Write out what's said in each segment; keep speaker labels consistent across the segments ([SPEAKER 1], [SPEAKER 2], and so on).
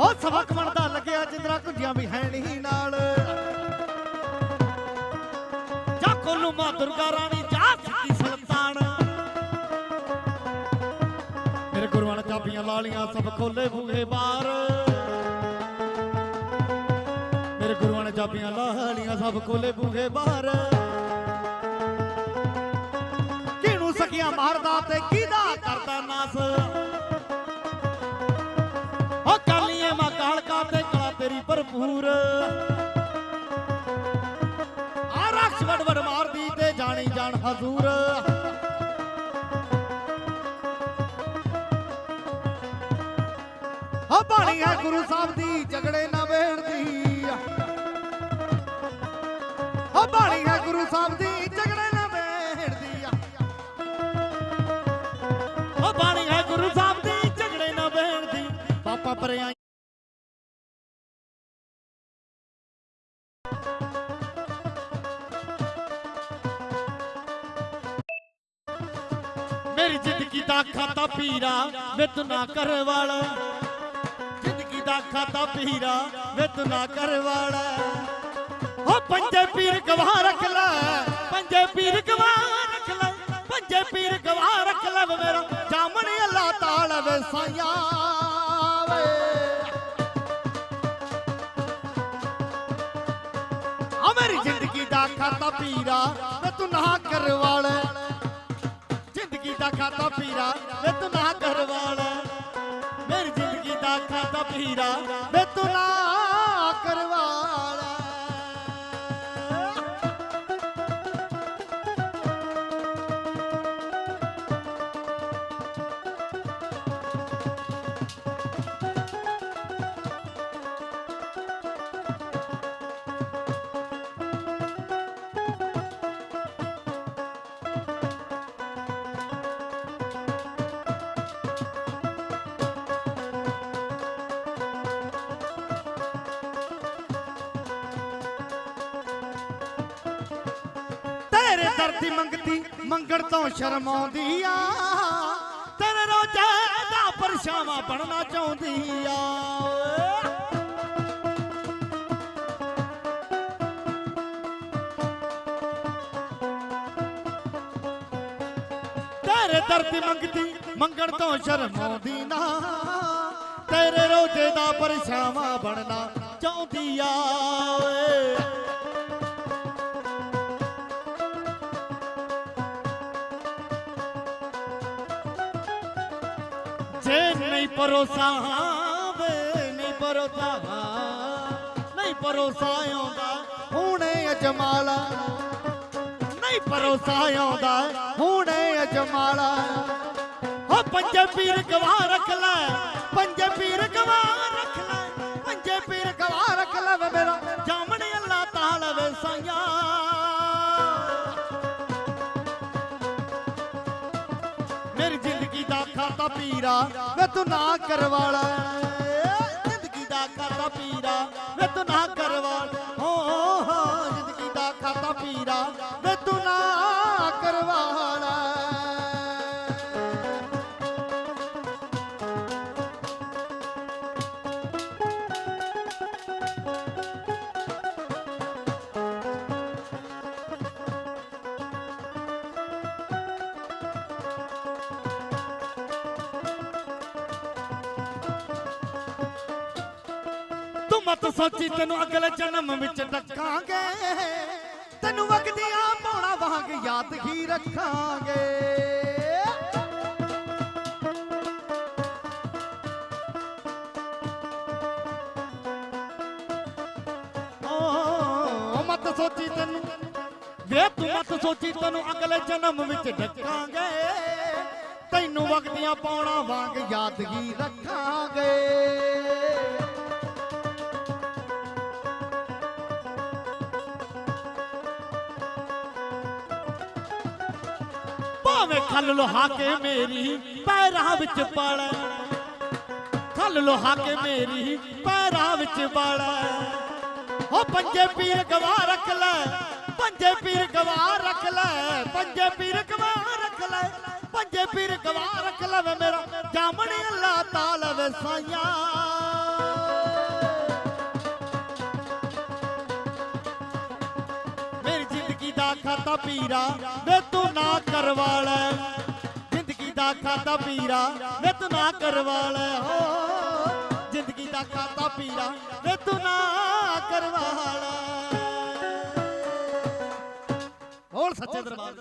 [SPEAKER 1] ਹੋ ਸਵਾ ਕਮਰ ਦਾ ਲੱਗਿਆ ਜਿੰਦਰਾ ਕੁੰਜਿਆਂ ਵੀ ਹੈ ਨਹੀਂ ਨਾਲ। ਜਾ ਕੋਲੂ ਮਾ ਦੁਰਗਾ ਰਾਣੀ, ਜਾ ਸਿੱਧੀ ਸੁਲਤਾਨ। ਮੇਰੇ ਗੁਰੂਆਂ ਨੇ ਚਾਬੀਆਂ ਲਾਲੀਆਂ, ਸਭ ਖੋਲੇ ਬੂਹੇ ਬਾਰ। ਮੇਰੇ ਗੁਰੂਆਂ ਨੇ ਚਾਬੀਆਂ ਲਾਲੀਆਂ, ਸਭ ਖੋਲੇ ਬੂਹੇ ਬਾਹਰ ਕਿਹਨੂੰ ਸਕਿਆ ਮਾਰਦਾ ਤੇ ਕਿਹਦਾ ਕਰਦਾ ਨਾਸ? ਕਾਲੀਏ ਮਾ ਕਾਲਕਾ ਤੇ ਕਲਾ ਤੇਰੀ ਭਰਪੂਰ। ਆ ਰਕਸ਼ ਵੜ ਵੜ ਮਾਰਦੀ ਤੇ ਜਾਣੀ ਜਾਣ ਹਜ਼ੂਰ। ਆ ਬਾਣੀ ਹੈ ਗੁਰੂ ਸਾਹਿਬ ਦੀ, ਝਗੜੇ ਨਾ ਵੇੜਦੀ। ਆ ਬਾਣੀ ਹੈ ਗੁਰੂ ਸਾਹਿਬ ਖਾਤਾ ਪੀਰਾ ਵੇ ਤੂੰ ਨਾ ਕਰ ਵਾਲਾ। ਜ਼ਿੰਦਗੀ ਦਾ ਖਾਤਾ ਪੀਰਾ ਵੇ ਤੂੰ ਨਾ ਕਰ ਵਾਲਾ। ਹੋ ਪੰਜੇ ਪੀਰ ਗਵਾਹ ਰੱਖ ਲੈ, ਪੰਜੇ ਪੀਰ ਗਵਾਹ ਰੱਖ ਲੈ, ਪੰਜੇ ਪੀਰ ਗਵਾਹ ਰੱਖ ਲੈ ਮੇਰਾ। ਜਾਮਣੀ ਅੱਲਾ ਤਾਲ ਵੇ ਸਾਈਆਂ ਵੇ। ਮੇਰੀ ਜ਼ਿੰਦਗੀ ਦਾ ਖਾਤਾ ਪੀਰਾ ਮੈਂ ਤੂੰ ਨਾ ਕਰ ਵਾਲਾ। ਖਾਤਾ ਪੀਰਾ ਵੇ ਤੂੰ ਨਾ ਕਰਵਾਲਾ ਮੇਰੀ ਜ਼ਿੰਦਗੀ ਦਾ ਖਾਤਾ ਪੀਰਾ ਵੇ ਸ਼ਰਮ ਆਉਂਦੀ ਆ ਤੇਰੇ ਰੋਜੇ ਦਾ ਪਰਛਾਵਾਂ ਬਣਨਾ ਚਾਹੁੰਦੀ ਆ ਤੇਰੇ ਦਰ ਮੰਗਦੀ, ਮੰਗਣ ਤੋਂ ਸ਼ਰਮ ਆਉਂਦੀ ਨਾ ਤੇਰੇ ਰੋਜੇ ਦਾ ਪਰਛਾਵਾਂ ਬਣਨਾ ਚਾਹੁੰਦੀ ਆ ਓਏ ਨਹੀਂ ਪਰੋਸਾ ਵੇ, ਨਹੀਂ ਪਰੋਸਾ ਨਹੀਂ ਪਰੋਸਾ ਆਉਂਦਾ, ਹੁਣੇ ਅਜਮਾਲਾ ਨਹੀਂ ਪਰੋਸਾ ਆਉਂਦਾ, ਹੁਣੇ ਅਜਮਾਲਾ ਹੋ ਪੰਜੇ ਪੀਰ ਗਵਾ ਰੱਖ ਲੈ, ਪੰਜੇ ਪੀਰ ਗਵਾ ਰੱਖ ਲੈ, ਪੰਜੇ ਪੀਰ ਗਵਾ ਰੱਖ ਲੈ ਵੇ ਮੇਰਾ। ਜਾਮਣ ਅੱਲਾ ਤਾਲ ਵੇ ਸਾਈਆਂ ਦਾ ਪੀਰਾ ਵੇ ਤੂੰ ਨਾ ਕਰਵਾਲਾ। ਜ਼ਿੰਦਗੀ ਦਾ ਖਾਤਾ ਪੀਰਾ ਵੇ ਤੂੰ ਨਾ ਕਰਵਾਲਾ। ਸੋਚੀ ਤੈਨੂੰ ਅਗਲੇ ਜਨਮ ਵਿੱਚ ਡੱਕਾਂਗੇ। ਤੈਨੂੰ ਵਗਦੀਆਂ ਪਾਉਣਾ ਵਾਂਗ ਯਾਦ ਹੀ ਰੱਖਾਂਗੇ। ਓ, ਮਤ ਸੋਚੀ ਤੈਨੂੰ। ਵੇ, ਤੂੰ ਮਤ ਸੋਚੀ ਤੈਨੂੰ ਅਗਲੇ ਜਨਮ ਵਿੱਚ ਡੱਕਾਂਗੇ। ਤੈਨੂੰ ਵਗਦੀਆਂ ਪਾਉਣਾ ਵਾਂਗ ਯਾਦਗੀ ਰੱਖਾਂਗੇ। ਭਾਵੇਂ ਖੱਲ ਲੋਹਾ ਕੇ ਮੇਰੀ ਪੈਰਾਂ ਵਿੱਚ ਪਾਲੈ ਖੱਲ ਲੋਹਾ ਕੇ ਮੇਰੀ ਪੈਰਾਂ ਵਿੱਚ ਬਾਲੈ ਹੋ ਪੰਜੇ ਪੀਰ ਗਵਾ ਰੱਖ ਲੈ, ਪੰਜੇ ਪੀਰ ਗਵਾ ਰੱਖ ਲੈ, ਪੰਜੇ ਪੀਰ ਗਵਾ ਰੱਖ ਲੈ, ਪੰਜੇ ਪੀਰ ਗਵਾ ਰੱਖ ਲੈ ਮੇਰਾ। ਜਾਮਣ ਅੱਲਾ ਤਾਲਾ ਵੇ ਸਾਈਆਂ। ਦਾ ਖਾਤਾ ਪੀਰਾ, ਵੇ ਤੂੰ ਨਾ ਕਰਵਾ ਲੈ ਜ਼ਿੰਦਗੀ ਦਾ ਖਾਤਾ ਪੀਰਾ, ਵੇ ਤੂੰ ਨਾ ਕਰਵਾ ਲੈ ਹੋ ਜ਼ਿੰਦਗੀ ਦਾ ਖਾਤਾ ਪੀਰਾ, ਵੇ ਤੂੰ ਨਾ ਕਰਵਾ ਲੈ ਹੋਰ ਸੱਚੇ ਦਰਬਾਰ।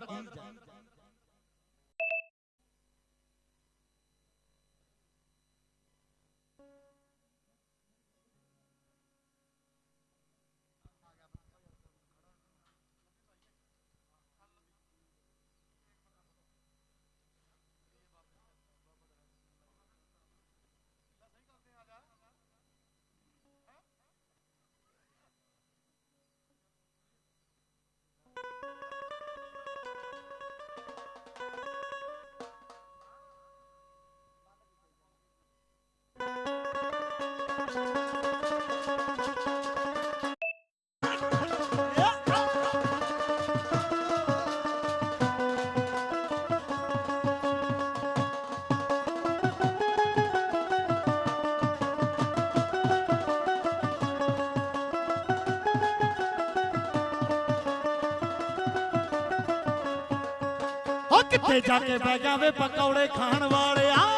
[SPEAKER 1] ਕਿੱਥੇ ਜਾ ਕੇ ਬਹਿ ਜਾਵੇ ਪਕੌੜੇ ਖਾਣ ਵਾਲਿਆ?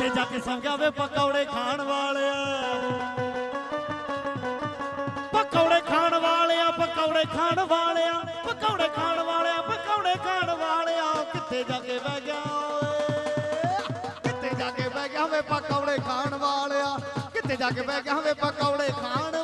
[SPEAKER 1] ਆ ਕਿੱਥੇ ਜਾ ਕੇ ਸੌਂ ਜਾਵੇ ਪਕੌੜੇ ਖਾਣ ਵਾਲਿਆ। ਪਕੌੜੇ ਖਾਣ ਵਾਲਿਆ, ਪਕੌੜੇ ਖਾਣ ਵਾਲਿਆ, ਪਕੌੜੇ ਖਾਣ ਵਾਲਿਆ, ਪਕੌੜੇ ਖਾਣ ਵਾਲਿਆ। ਕਿੱਥੇ ਜਾ ਕੇ ਬਹਿ ਗਿਆ ਕਿੱਥੇ ਜਾ ਕੇ ਬਹਿ ਗਿਆ ਵੇ ਪਕੌੜੇ ਖਾਣ ਵਾਲਿਆ? ਕਿੱਥੇ ਜਾ ਕੇ ਬਹਿ ਗਿਆ ਵੇ ਪਕੌੜੇ ਖਾਣ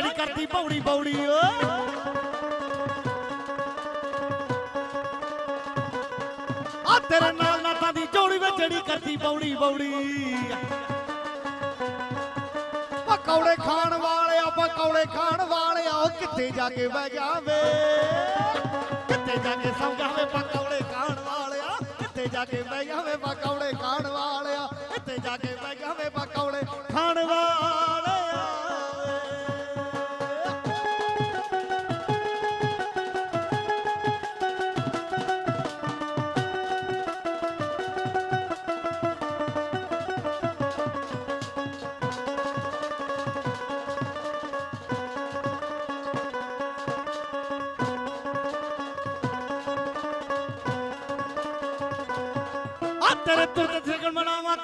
[SPEAKER 1] ਜਿਹੜੀ ਕਰਦੀ ਪੌੜੀ ਪੌੜੀ, ਓ। ਆ ਤੇਰੇ ਨਾਲ ਨਾਥਾਂ ਦੀ ਜੋੜੀ ਵੇ ਜਿਹੜੀ ਕਰਦੀ ਪੌੜੀ ਪੌੜੀ। ਪਕੌੜੇ ਖਾਣ ਵਾਲਿਆ ਪਕੌੜੇ ਖਾਣ ਵਾਲਿਆ ਉਹ ਕਿੱਥੇ ਜਾ ਕੇ ਬਹਿ ਜਾਵੇ? ਕਿੱਥੇ ਜਾ ਕੇ ਸੌਂ ਜਾਵੇ ਪਕੌੜੇ ਖਾਣ ਵਾਲਿਆ ਕਿੱਥੇ ਜਾ ਕੇ ਬਹਿ ਜਾਵੇ ਪਕੌੜੇ ਖਾਣ ਵਾਲਿਆ ਕਿੱਥੇ ਜਾ ਕੇ ਬਹਿ ਜਾਵੇ ਪਕੌੜੇ ਖਾਣ ਵਾਲਿਆ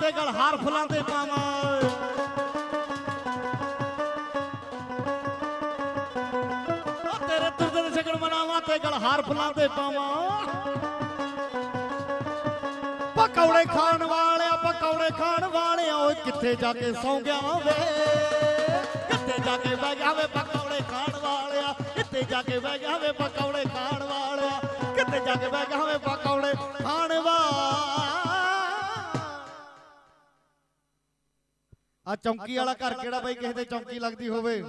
[SPEAKER 1] ਤੇ ਗਲ ਫੁੱਲਾਂ ਦੇ ਪਾਵਾਂ। ਤੇਰੇ ਤੁਰਤ ਸਿਗਣ ਮਨਾਵਾਂ ਤੇ ਗਲ ਫੁੱਲਾਂ ਦੇ ਪਾਵਾਂ। ਪਕੌੜੇ ਖਾਣ ਵਾਲਿਆ, ਪਕੌੜੇ ਖਾਣ ਵਾਲਿਆ, ਓਏ ਕਿੱਥੇ ਜਾ ਕੇ ਸੌਂ ਗਿਆ ਵੇ? ਕਿੱਥੇ ਜਾ ਕੇ ਬਹਿ ਗਿਆ ਵੇ ਪਕੌੜੇ ਖਾਣ ਵਾਲਿਆ? ਕਿੱਥੇ ਜਾ ਕੇ ਬਹਿ ਗਿਆ ਵੇ ਪਕੌੜੇ ਖਾਣ ਵਾਲਿਆ? ਕਿੱਥੇ ਜਾ ਕੇ ਬਹਿ ਗਿਆ ਵੇ ਆ ਚੌਂਕੀ ਵਾਲਾ ਘਰ ਕਿਹੜਾ ਬਈ ਕਿਸੇ ਦੇ ਚੌਂਕੀ ਲੱਗਦੀ ਹੋਵੇ?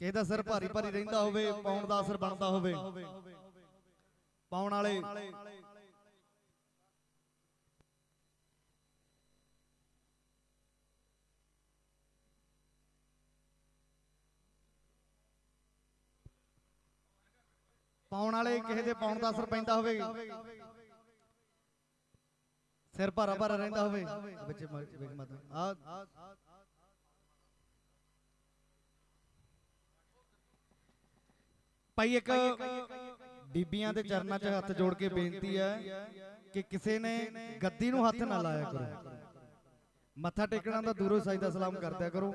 [SPEAKER 1] ਕਿਸੇ ਦਾ ਸਿਰ ਭਾਰੀ ਭਾਰੀ ਰਹਿੰਦਾ ਹੋਵੇ ਪਾਉਣ ਦਾ ਅਸਰ ਬਣਦਾ ਹੋਵੇ। ਪਾਉਣ ਵਾਲੇ। ਪਾਉਣ ਵਾਲੇ ਕਿਸੇ ਦੇ ਪਾਉਣ ਦਾ ਅਸਰ ਪੈਂਦਾ ਹੋਵੇ। ਸਿਰ ਭਾਰਾ ਭਾਰਾ ਰਹਿੰਦਾ ਹੋਵੇ ਬੱਚੇ ਵੇਖ ਮਤ ਆ ਭਾਈ ਇੱਕ ਬੀਬੀਆਂ ਦੇ ਚਰਨਾਂ 'ਚ ਹੱਥ ਜੋੜ ਕੇ ਬੇਨਤੀ ਹੈ ਕਿ ਕਿਸੇ ਨੇ ਗੱਦੀ ਨੂੰ ਹੱਥ ਨਾ ਲਾਇਆ ਕਰੋ। ਮੱਥਾ ਟੇਕਣਾ ਦਾ ਦੂਰੋਂ ਸਾਈਦਾ ਸਲਾਮ ਕਰਦਿਆ ਕਰੋ।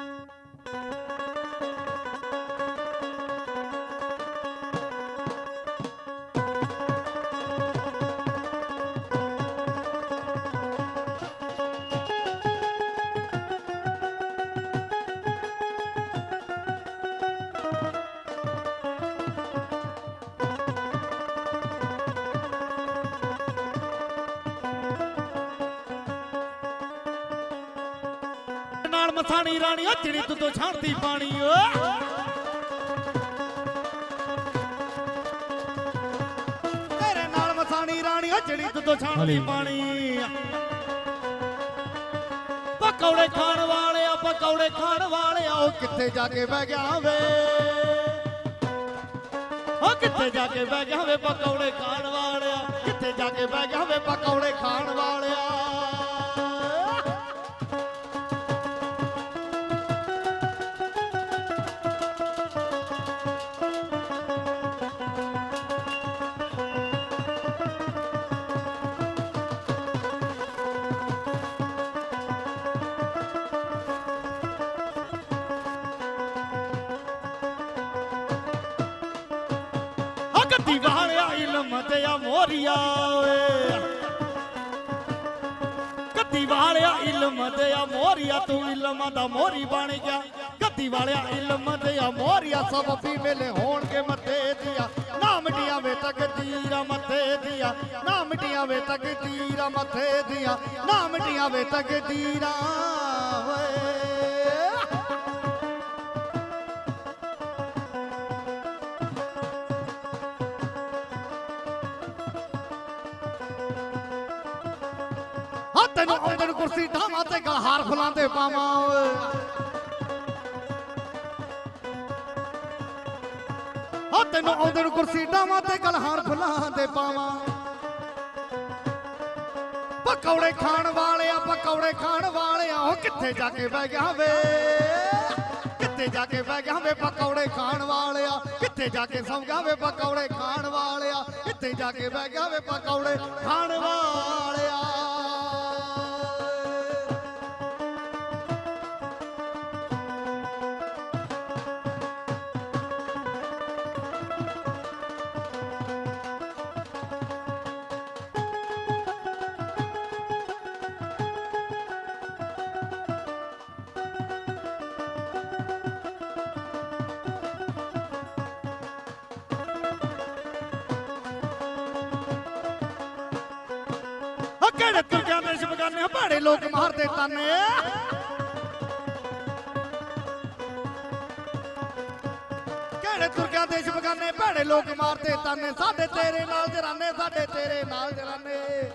[SPEAKER 1] thank you ਨਾਲ ਮਸਾਣੀ ਰਾਣੀ ਓ ਜਿਹੜੀ ਤੂੰ ਤੋਂ ਛਾਣਦੀ ਪਾਣੀ ਓ। ਤੇਰੇ ਨਾਲ ਮਸਾਣੀ ਰਾਣੀ ਓ ਜਿਹੜੀ ਤੂੰ ਤੋਂ ਛਾਣਦੀ ਪਾਣੀ। ਪਕੌੜੇ ਖਾਣ ਵਾਲਿਆ ਪਕੌੜੇ ਖਾਣ ਵਾਲਿਆ ਉਹ ਕਿੱਥੇ ਜਾ ਕੇ ਬਹਿ ਗਿਆ ਵੇ? ਉਹ ਕਿੱਥੇ ਜਾ ਕੇ ਬਹਿ ਗਿਆ ਵੇ ਪਕੌੜੇ ਖਾਣ ਵਾਲਿਆ? ਕਿੱਥੇ ਜਾ ਕੇ ਬਹਿ ਗਿਆ ਵੇ ਪਕੌੜੇ ਖਾਣ ਵਾਲਿਆ? ਇਲਮ ਦਾ ਮੋਰੀ ਬਣ ਗਿਆ। ਗੱਦੀ ਵਾਲਿਆ ਇਲਮ ਤੇ ਆ, ਮੋਰੀਆ ਸਭ ਵੀ ਮਿਲੇ ਹੋਣਗੇ ਮੱਥੇ ਦੀਆਂ। ਨਾ ਮਿਟੀਆਂ ਵੇ ਤੱਕ ਤਕਦੀਰਾਂ ਮੱਥੇ ਦੀਆਂ। ਨਾ ਮਿਟੀਆਂ ਵੇ ਤੱਕ ਤੀਰਾ ਮੱਥੇ ਦੀਆਂ। ਨਾ ਮਿਟੀਆਂ ਵੇ ਤਕਦੀਰਾਂ ਓਏ। ਕੁਰਸੀ ਢਾਵਾਂ ਤੇ ਗਲਹਾਰ ਫੁੱਲਾਂ ਦੇ ਪਾਵਾਂ ਓਏ। ਹਾਂ, ਤੈਨੂੰ ਆਉਂਦੇ ਨੂੰ ਕੁਰਸੀ ਢਾਵਾਂ ਤੇ ਗਲਹਾਰ ਫੁੱਲਾਂ ਦੇ ਪਾਵਾਂ। ਪਕੌੜੇ ਖਾਣ ਵਾਲਿਆ, ਪਕੌੜੇ ਖਾਣ ਵਾਲਿਆ, ਉਹ ਕਿੱਥੇ ਜਾ ਕੇ ਬਹਿ ਗਿਆ ਵੇ? ਕਿੱਥੇ ਜਾ ਕੇ ਬਹਿ ਗਿਆ ਵੇ ਪਕੌੜੇ ਖਾਣ ਵਾਲਿਆ? ਕਿੱਥੇ ਜਾ ਕੇ ਸੌਂ ਗਿਆ ਵੇ ਪਕੌੜੇ ਖਾਣ ਵਾਲਿਆ? ਕਿੱਥੇ ਜਾ ਕੇ ਬਹਿ ਗਿਆ ਵੇ ਪਕੌੜੇ ਖਾਣ ਵਾਲਿਆ? ਲੋਕ ਮਾਰਦੇ ਤਾਨੇ। ਕਿਹੜੇ ਤੁਰਕਿਆਂ ਦੇ ਸ਼ਬਗਾਨੇ ਭਾੜੇ ਲੋਕ ਮਾਰਦੇ ਤਾਨੇ? ਸਾਡੇ ਤੇਰੇ ਨਾਲ ਜਰਾਨੇ, ਸਾਡੇ ਤੇਰੇ ਨਾਲ ਜਰਾਨੇ।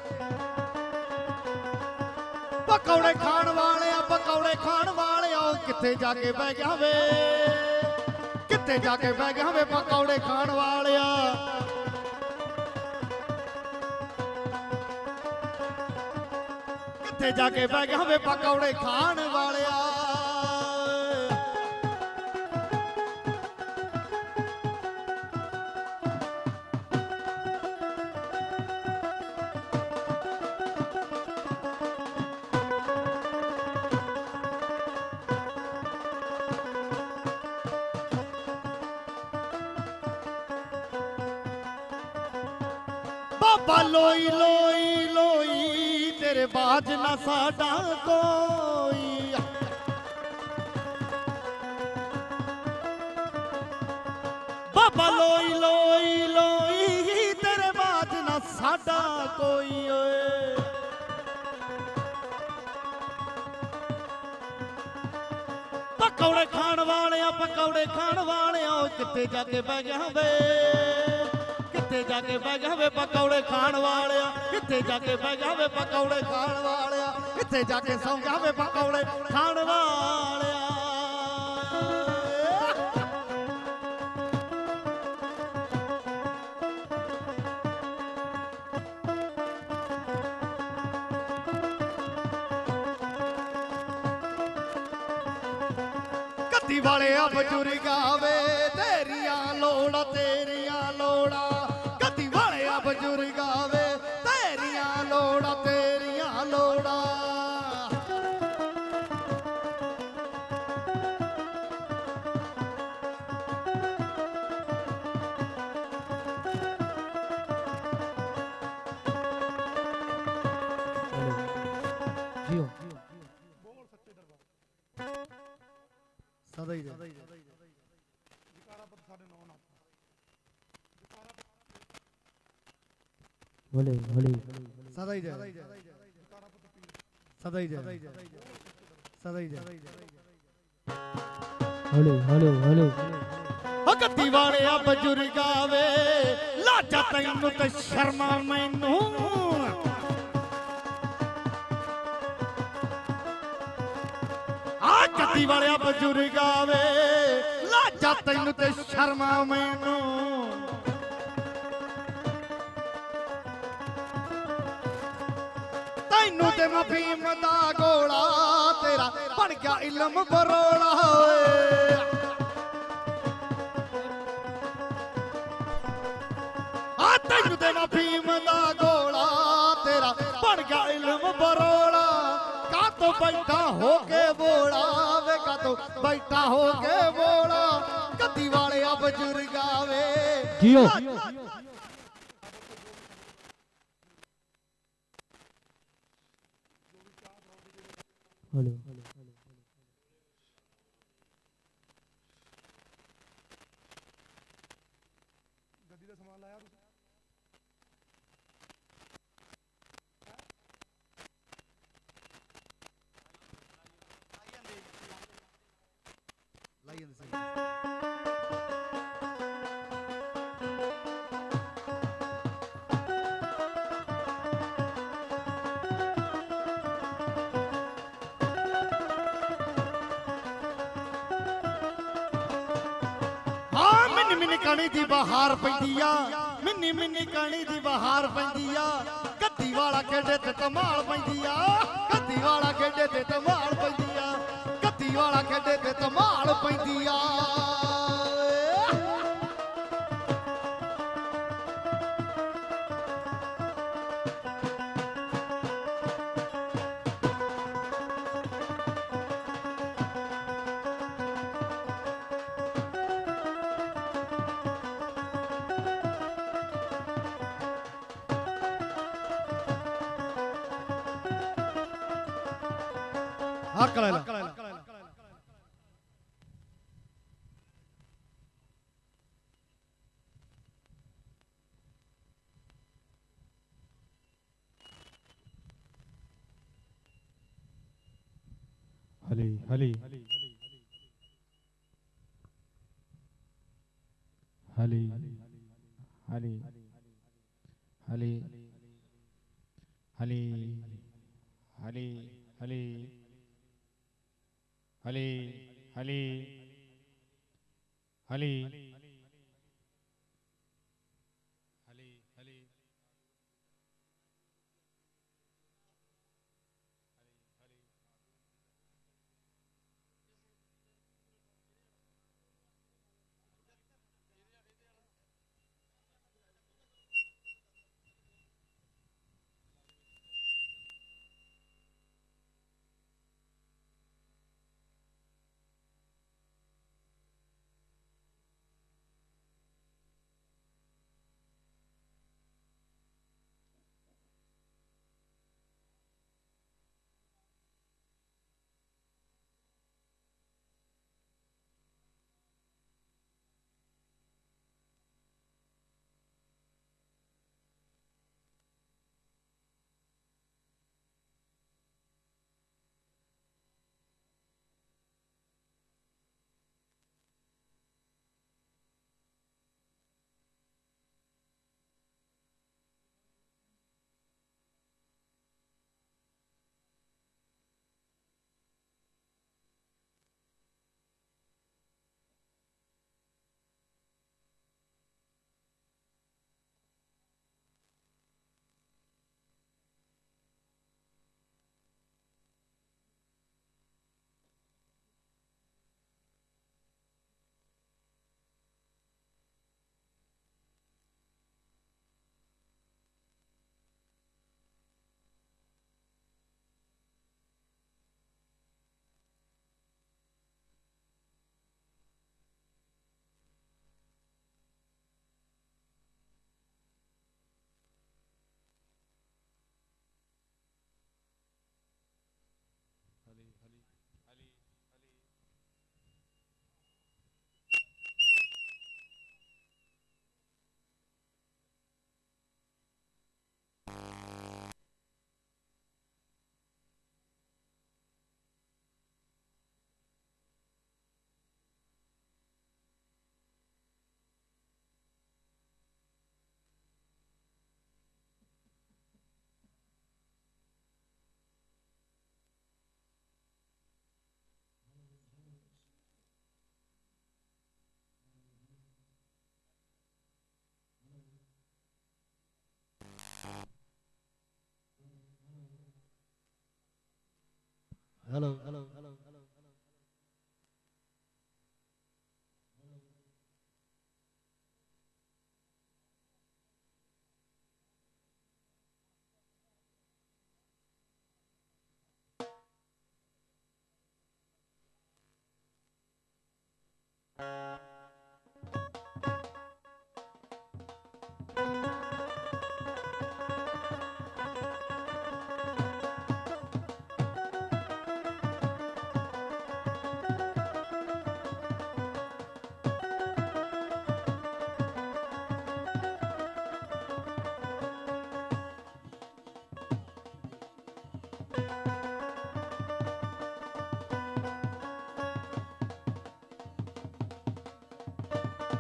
[SPEAKER 1] ਪਕੌੜੇ ਖਾਣ ਵਾਲਿਆ, ਪਕੌੜੇ ਖਾਣ ਵਾਲਿਆ, ਉਹ ਕਿੱਥੇ ਜਾ ਕੇ ਬਹਿ ਗਿਆ ਵੇ? ਕਿੱਥੇ ਜਾ ਕੇ ਬਹਿ ਗਿਆ ਵੇ ਪਕੌੜੇ ਖਾਣ ਵਾਲਿਆ? ਕਿੱਥੇ ਜਾ ਕੇ ਬਹਿ ਗਿਆ ਵੇ ਪਕੌੜੇ ਖਾਣ ਬਾਜ ਨਾ ਸਾਡਾ ਕੋਈ ਬਾਬਾ ਲੋਈ ਲੋਈ ਲੋਈ ਤੇਰੇ ਬਾਜ ਨਾ ਸਾਡਾ ਕੋਈ ਓਏ। ਪਕੌੜੇ ਖਾਣ ਵਾਲਿਆ, ਪਕੌੜੇ ਖਾਣ ਵਾਲਿਆ, ਉਹ ਕਿੱਥੇ ਜਾ ਕੇ ਬਹਿ ਗਿਆ ਵੇ। ਕਿੱਥੇ ਜਾ ਕੇ ਬਹਿ ਜਾਵੇ ਵੇ ਪਕੌੜੇ ਖਾਣ ਵਾਲਿਆ ਕਿੱਥੇ ਜਾ ਕੇ ਬਹਿ ਜਾਵੇ ਵੇ ਪਕੌੜੇ ਖਾਣ ਵਾਲਿਆ ਕਿੱਥੇ ਜਾ ਕੇ ਸੌਂ ਗਿਆ ਪਕੌੜੇ ਖਾਣ ਵਾਲਿਆ। ਕੱਤੀ ਵਾਲਿਆ ਬਜ਼ੁਰਗਾ
[SPEAKER 2] ਜਾਏ ਭੋਲੇ ਭੋਲੇ
[SPEAKER 1] ਸਦਾ ਹੀ
[SPEAKER 3] ਜਾਏ।
[SPEAKER 1] ਸਦਾ ਹੀ
[SPEAKER 2] ਜਾਏ।
[SPEAKER 1] ਸਦਾ ਹੀ ਜਾਏ।
[SPEAKER 3] Hello hello hello.
[SPEAKER 1] ਹਕ ਦੀਵਾਨਿਆ ਬਜ਼ੁਰਗਾ ਵੇ ਲਾਜਾ ਤੈਨੂੰ ਤੇ ਸ਼ਰਮਾ ਮੈਨੂੰ। ਗੱਦੀ ਵਾਲਿਆ ਬਜ਼ੁਰਗਾ ਵੇ। ਲਾਜਾ। ਤੈਨੂੰ ਤੇ ਸ਼ਰਮਾ ਮੈਨੂੰ। ਤੈਨੂੰ ਤੇ ਮੈਂ ਭੀਮ ਦਾ ਗੋਲਾ ਤੇਰਾ ਬਣ ਗਿਆ ਇਲਮ ਬਰੋਲਾ ਓਏ। ਆ ਤੈਨੂੰ ਤੇ ਮੈਂ ਭੀਮ ਦਾ ਗੋਲਾ ਤੇਰਾ ਬਣ ਗਿਆ ਇਲਮ ਬਰੋਲਾ। ਕਾ ਤੋਂ ਬੈਠਾ ਹੋ ਕੇ ਬੋਲਾ? ਵੇ ਕਾ ਤੋਂ ਬੈਠਾ ਹੋ ਕੇ ਬੋਲਾ? ਗੱਦੀ ਵਾਲਿਆ ਬਜ਼ੁਰਗਾ ਵੇ।
[SPEAKER 3] ਜਿਓ। ਹੌਲੀ।
[SPEAKER 2] ਗੱਦੀ ਦਾ ਸਮਾਨ ਲਾਇਆ ਤੁਸੀਂ?
[SPEAKER 1] ਮਿੰਨੀ ਕਣੀ ਦੀ ਬਹਾਰ ਪੈਂਦੀ ਆ। ਮਿੰਨੀ ਮਿੰਨੀ ਕਣੀ ਦੀ ਬਹਾਰ ਪੈਂਦੀ ਆ। ਗੱਦੀ ਵਾਲਾ ਖੇਡੇ ਤੇ ਧਮਾਲ ਪੈਂਦੀ ਆ। ਗੱਦੀ ਵਾਲਾ ਖੇਡੇ ਤੇ ਧਮਾਲ ਪੈਂਦੀ ਆ। ਗੱਦੀ ਵਾਲਾ ਖੇਡੇ ਤੇ ਧਮਾਲ ਪੈਂਦੀ ਆ। ಹಾಕಲ್ಲ علي علي,
[SPEAKER 3] علي ਹੈਲੋ ਹੈਲੋ
[SPEAKER 1] ਤੇ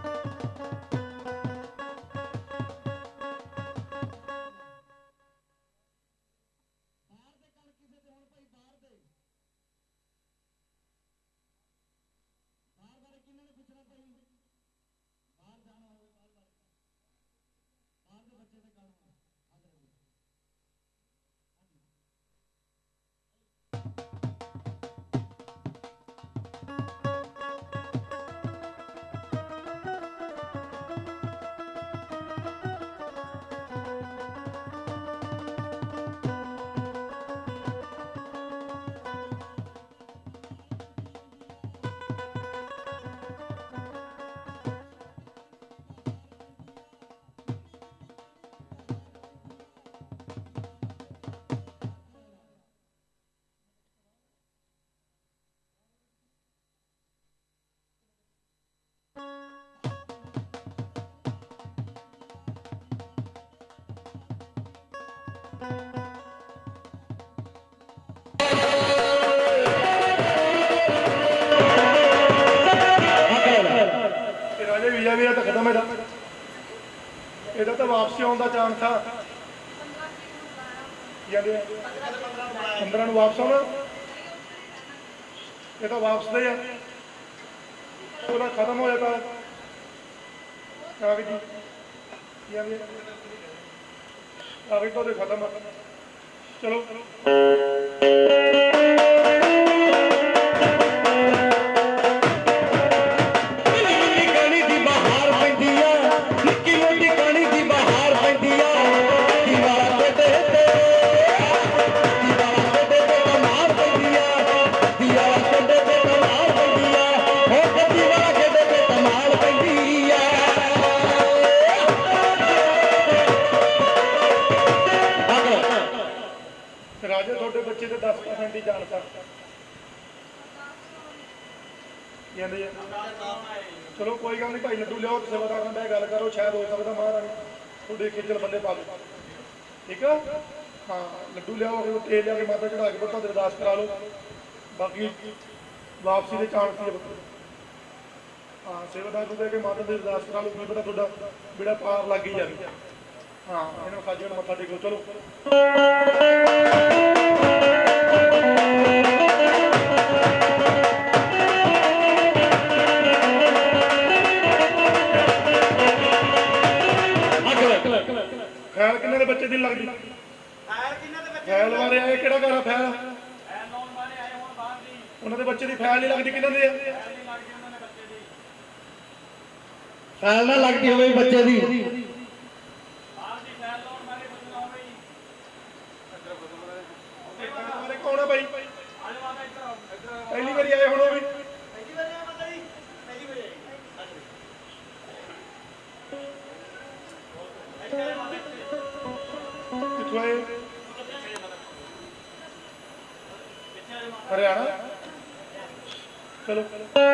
[SPEAKER 1] Thank
[SPEAKER 2] you. ਰਾਜੇ ਵੀਜ਼ਾ ਵੀਰਾ ਤਾਂ ਖਤਮ ਇਹਦਾ। ਇਹਦਾ ਤਾਂ ਵਾਪਸੀ ਆਉਣ ਦਾ ਚਾਂਸ ਆ। ਜਾਂਦੇ 15 ਨੂੰ ਵਾਪਸ ਆਉਣਾ। ਇਹ ਤਾਂ ਵਾਪਸ ਦੇ ਆ। ਉਹਦਾ ਖਤਮ ਹੋ ਜਾਂਦਾ ਕਾਗਜ਼ ਜੀ। ਜਾਂਦੇ ਕਾਗਜ਼ ਤਾਂ ਉਹਦੇ ਖਤਮ ਚਲੋ। ਜਾਣ ਤੱਕ ਕਹਿੰਦੇ ਆ ਚਲੋ ਕੋਈ ਗੱਲ ਨਹੀਂ ਭਾਈ ਲੱਡੂ ਲਿਆਓ ਸੇਵਾਦਾਰ ਨਾਲ ਬਹਿ ਗੱਲ ਕਰੋ, ਸ਼ਾਇਦ ਹੋ ਸਕਦਾ ਮਹਾਰਾਣੀ ਤੁਹਾਡੇ ਖੇਚਲ ਬੰਦੇ ਪਾ ਦੇ। ਠੀਕ ਆ? ਹਾਂ, ਲੱਡੂ ਲਿਆਓ ਉਹ ਤੇਲ ਲਿਆ ਕੇ ਮਾਤਾ ਚੜਾ ਕੇ ਬੱਤਾ ਤੇ ਅਰਦਾਸ ਕਰਾ ਲਓ। ਬਾਕੀ ਵਾਪਸੀ ਦੇ ਚਾਂਸ ਹੀ ਆ ਬੱਤੇ ਹਾਂ, ਸੇਵਾਦਾਰ ਨੂੰ ਦੇ ਕੇ ਮਾਤਾ ਦੀ ਅਰਦਾਸ ਕਰਾ ਲਓ, ਕੀ ਪਤਾ ਤੁਹਾਡਾ ਬੇੜਾ ਪਾਰ ਲੱਗ ਹੀ ਜਾਵੇ। ਹਾਂ, ਇਹਨੂੰ ਖਾਜੇ ਮੱਥਾ ਟੇਕੋ, ਚਲੋ। ਬੱਚੇ ਦੀ ਲੱਗਦੀ ਫੈਲ ਕਿੰਨੇ ਦੇ ਬੱਚੇ? ਫੈਲ ਵਾਲੇ ਆਏ ਕਿਹੜਾ ਘਰ ਆ ਫੈਲ? ਫੈਲ ਲਾਉਣ ਵਾਲੇ ਆਏ ਹੁਣ ਬਾਹਰ ਦੀ। ਉਹਨਾਂ ਦੇ ਬੱਚੇ ਦੀ ਫੈਲ ਨਹੀਂ ਲੱਗਦੀ ਕਿੰਨਾਂ ਦੇ ਆ?
[SPEAKER 4] ਫੈਲ ਨਾ ਲੱਗਦੀ ਹੋਵੇ ਬੱਚੇ ਦੀ।
[SPEAKER 2] ਚਲੋ
[SPEAKER 4] ਕਰਨੇ